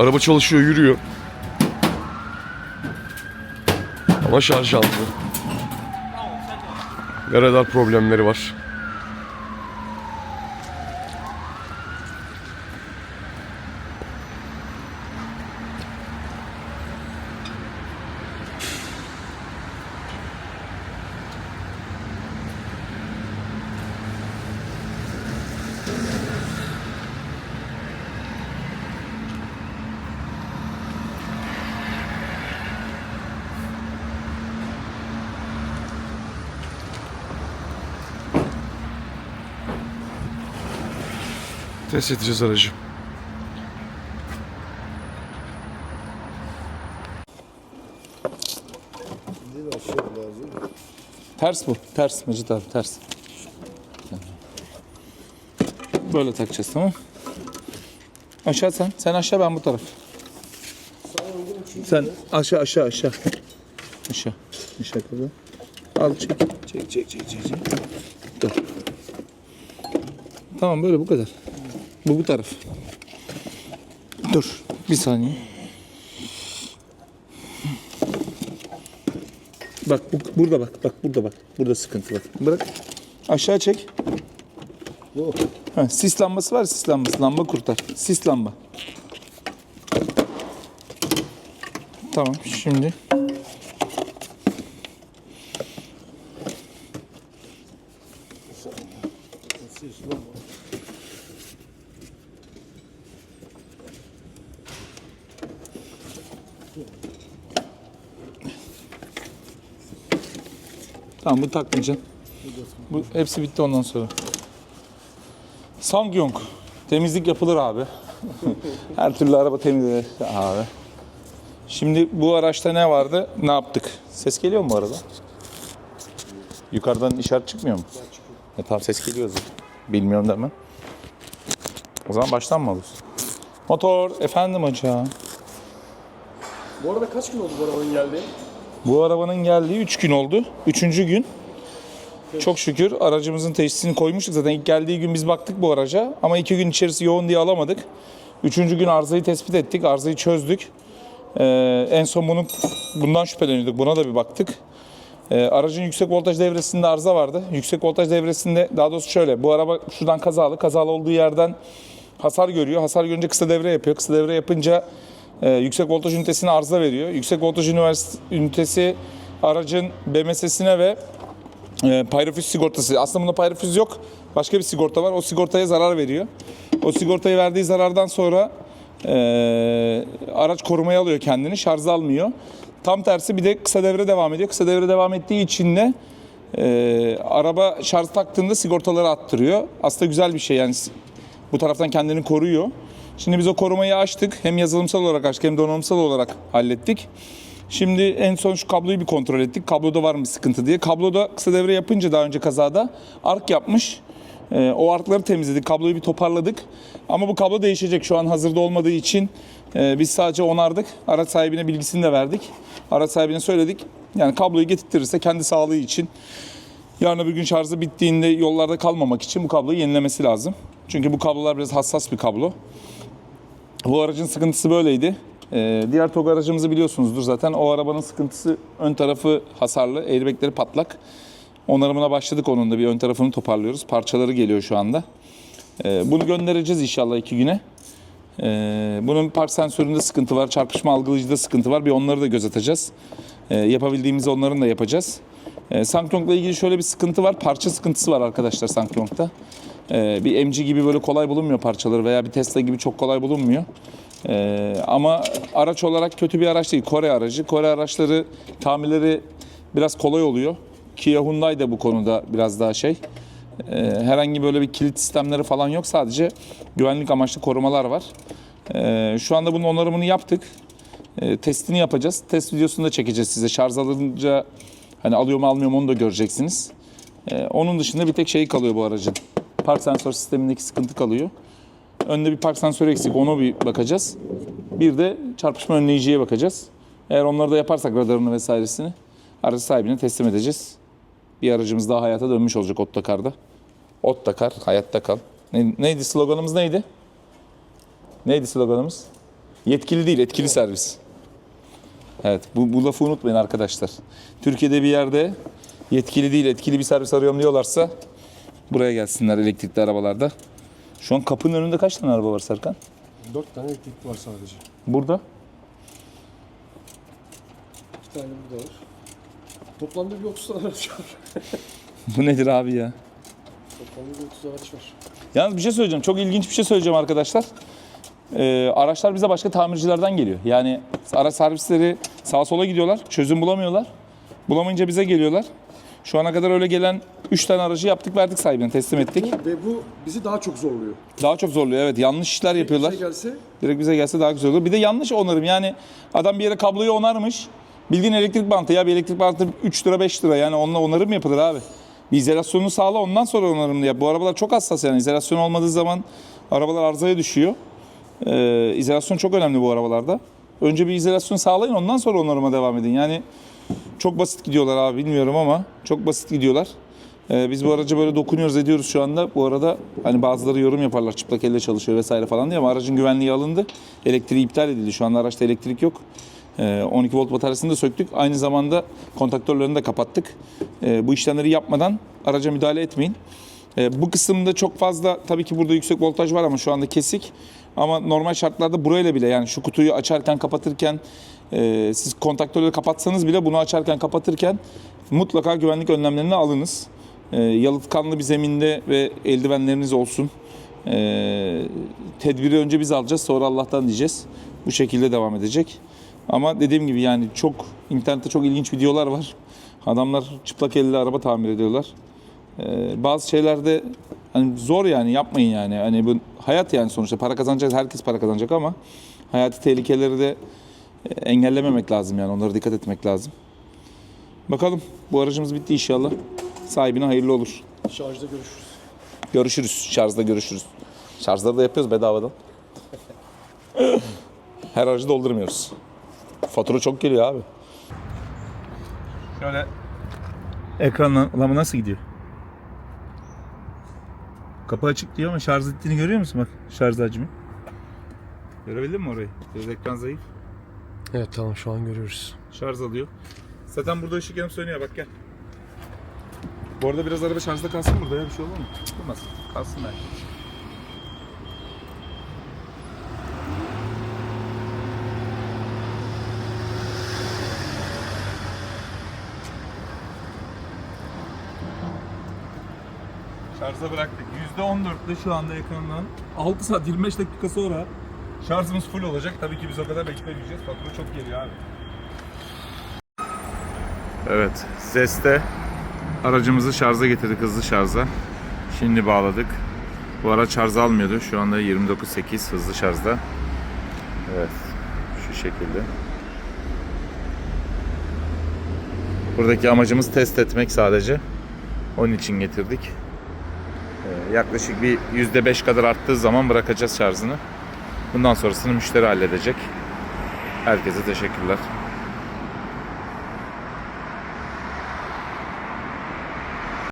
Araba çalışıyor, yürüyor. Ama şarj altı. Ve radar problemleri var. Test edeceğiz aracı. Ters bu. Ters Mecit abi ters. Böyle takacağız tamam Aşağı sen. Sen aşağı ben bu taraf. Sen aşağı aşağı aşağı. Aşağı. Aşağı kadar. Al çek. Çek çek çek çek. çek. Dur. Tamam böyle bu kadar. Bu bu taraf. Dur. Bir saniye. Bak bu, burada bak. Bak burada bak. Burada sıkıntı var. Bırak. Aşağı çek. Ha, sis lambası var sis lambası. Lamba kurtar. Sis lamba. Tamam şimdi. Tamam bu takmayacaksın. Bu hepsi bitti ondan sonra. Sangyong. Temizlik yapılır abi. Her türlü araba temizlenir abi. Şimdi bu araçta ne vardı? Ne yaptık? Ses geliyor mu arada? Yukarıdan işaret çıkmıyor mu? E, tamam ses geliyor zaten. Bilmiyorum demem. O zaman baştan mı alıyorsun? Motor efendim hocam. Bu arada kaç gün oldu bu arabanın geldiği? Bu arabanın geldiği 3 gün oldu. Üçüncü gün. Çok şükür aracımızın teşhisini koymuştuk. Zaten ilk geldiği gün biz baktık bu araca. Ama iki gün içerisi yoğun diye alamadık. Üçüncü gün arızayı tespit ettik. Arızayı çözdük. Ee, en son bunun, bundan şüpheleniyorduk. Buna da bir baktık. Ee, aracın yüksek voltaj devresinde arıza vardı. Yüksek voltaj devresinde daha doğrusu şöyle. Bu araba şuradan kazalı. Kazalı olduğu yerden hasar görüyor. Hasar görünce kısa devre yapıyor. Kısa devre yapınca e, yüksek voltaj ünitesine arıza veriyor. Yüksek voltaj ünitesi aracın BMS'sine ve e, pyrofüz sigortası. Aslında bunda pyrofüz yok. Başka bir sigorta var. O sigortaya zarar veriyor. O sigortayı verdiği zarardan sonra e, araç korumaya alıyor kendini. Şarjı almıyor. Tam tersi bir de kısa devre devam ediyor. Kısa devre devam ettiği için de e, araba şarj taktığında sigortaları attırıyor. Aslında güzel bir şey yani bu taraftan kendini koruyor. Şimdi biz o korumayı açtık. Hem yazılımsal olarak açtık hem donanımsal olarak hallettik. Şimdi en son şu kabloyu bir kontrol ettik. Kabloda var mı sıkıntı diye. Kabloda kısa devre yapınca daha önce kazada ark yapmış. Ee, o arkları temizledik. Kabloyu bir toparladık. Ama bu kablo değişecek. Şu an hazırda olmadığı için e, biz sadece onardık. Araç sahibine bilgisini de verdik. Araç sahibine söyledik. Yani kabloyu getirtirirse kendi sağlığı için Yarın öbür gün şarjı bittiğinde yollarda kalmamak için bu kabloyu yenilemesi lazım. Çünkü bu kablolar biraz hassas bir kablo. Bu aracın sıkıntısı böyleydi. Ee, diğer TOG aracımızı biliyorsunuzdur zaten. O arabanın sıkıntısı ön tarafı hasarlı, airbagleri patlak. Onarımına başladık onun da bir ön tarafını toparlıyoruz. Parçaları geliyor şu anda. Ee, bunu göndereceğiz inşallah iki güne. Ee, bunun park sensöründe sıkıntı var, çarpışma algılayıcıda sıkıntı var. Bir onları da göz atacağız. Ee, yapabildiğimiz onların da yapacağız. Ee, Sankyong'la ilgili şöyle bir sıkıntı var. Parça sıkıntısı var arkadaşlar Sankyong'da. Ee, bir MG gibi böyle kolay bulunmuyor parçaları veya bir Tesla gibi çok kolay bulunmuyor. Ee, ama araç olarak kötü bir araç değil. Kore aracı. Kore araçları tamirleri biraz kolay oluyor. Kia Hyundai de bu konuda biraz daha şey. Ee, herhangi böyle bir kilit sistemleri falan yok. Sadece güvenlik amaçlı korumalar var. Ee, şu anda bunun onarımını yaptık. Ee, testini yapacağız. Test videosunu da çekeceğiz size. Şarj alınca hani alıyor mu almıyor mu onu da göreceksiniz. Ee, onun dışında bir tek şey kalıyor bu aracın. Park sensör sistemindeki sıkıntı kalıyor. Önde bir park sensörü eksik ona bir bakacağız. Bir de çarpışma önleyiciye bakacağız. Eğer onları da yaparsak radarını vesairesini aracı sahibine teslim edeceğiz. Bir aracımız daha hayata dönmüş olacak Ottakar'da. Ottakar, hayatta kal. Ne- neydi sloganımız neydi? Neydi sloganımız? Yetkili değil, etkili servis. Evet, bu, bu lafı unutmayın arkadaşlar. Türkiye'de bir yerde yetkili değil, etkili bir servis arıyorum diyorlarsa buraya gelsinler elektrikli arabalarda. Şu an kapının önünde kaç tane araba var Serkan? 4 tane elektrik var sadece. Burada. 2 tane burada var. Toplamda bir 30 tane araç var. Bu nedir abi ya? Toplamda bir 30 araç var. Yalnız bir şey söyleyeceğim. Çok ilginç bir şey söyleyeceğim arkadaşlar. Ee, araçlar bize başka tamircilerden geliyor. Yani araç servisleri sağa sola gidiyorlar. Çözüm bulamıyorlar. Bulamayınca bize geliyorlar. Şu ana kadar öyle gelen 3 tane aracı yaptık verdik sahibine teslim ettik. Ve bu bizi daha çok zorluyor. Daha çok zorluyor evet. Yanlış işler yapıyorlar. Bir şey gelse Direkt bize gelse daha güzel olur. Bir de yanlış onarım. Yani adam bir yere kabloyu onarmış. Bildiğin elektrik bantı ya bir elektrik bantı 3 lira 5 lira yani onunla onarım mı yapılır abi? Bir izolasyonunu sağla ondan sonra onarımını yap. Bu arabalar çok hassas yani izolasyon olmadığı zaman arabalar arızaya düşüyor. Ee, izolasyon çok önemli bu arabalarda. Önce bir izolasyon sağlayın ondan sonra onarıma devam edin. Yani çok basit gidiyorlar abi bilmiyorum ama çok basit gidiyorlar. Ee, biz bu araca böyle dokunuyoruz ediyoruz şu anda. Bu arada hani bazıları yorum yaparlar çıplak elle çalışıyor vesaire falan diye ama aracın güvenliği alındı. Elektriği iptal edildi. Şu anda araçta elektrik yok. Ee, 12 volt bataryasını da söktük. Aynı zamanda kontaktörlerini de kapattık. Ee, bu işlemleri yapmadan araca müdahale etmeyin. Ee, bu kısımda çok fazla tabii ki burada yüksek voltaj var ama şu anda kesik. Ama normal şartlarda burayla bile yani şu kutuyu açarken kapatırken e, siz kontaktörleri kapatsanız bile bunu açarken kapatırken mutlaka güvenlik önlemlerini alınız. E, yalıtkanlı bir zeminde ve eldivenleriniz olsun. E, tedbiri önce biz alacağız sonra Allah'tan diyeceğiz. Bu şekilde devam edecek. Ama dediğim gibi yani çok internette çok ilginç videolar var. Adamlar çıplak elle araba tamir ediyorlar. Ee, bazı şeylerde hani zor yani yapmayın yani. Hani bu hayat yani sonuçta para kazanacak herkes para kazanacak ama hayati tehlikeleri de e, engellememek lazım yani onlara dikkat etmek lazım. Bakalım bu aracımız bitti inşallah. Sahibine hayırlı olur. şarjda görüşürüz. Görüşürüz. Şarjda görüşürüz. Şarjları da yapıyoruz bedavadan. Her aracı doldurmuyoruz. Fatura çok geliyor abi. Şöyle ekranlama nasıl gidiyor? Kapı açık diyor ama şarj ettiğini görüyor musun bak şarj hacmi? Görebildin mi orayı? Biraz ekran zayıf. Evet tamam şu an görüyoruz. Şarj alıyor. Zaten burada ışık yanıp sönüyor bak gel. Bu arada biraz araba şarjda kalsın burada ya bir şey olur mu? Olmaz. Kalsın belki. Şarja bıraktık. %14'te şu anda ekrandan 6 saat 25 dakika sonra şarjımız full olacak. Tabii ki biz o kadar beklemeyeceğiz. Fatura çok geliyor abi. Evet, Zeste aracımızı şarja getirdik hızlı şarja. Şimdi bağladık. Bu araç şarj almıyordu. Şu anda 29.8 hızlı şarjda. Evet, şu şekilde. Buradaki amacımız test etmek sadece. Onun için getirdik. Ee, yaklaşık bir %5 kadar arttığı zaman bırakacağız şarjını. Bundan sonrasını müşteri halledecek. Herkese teşekkürler.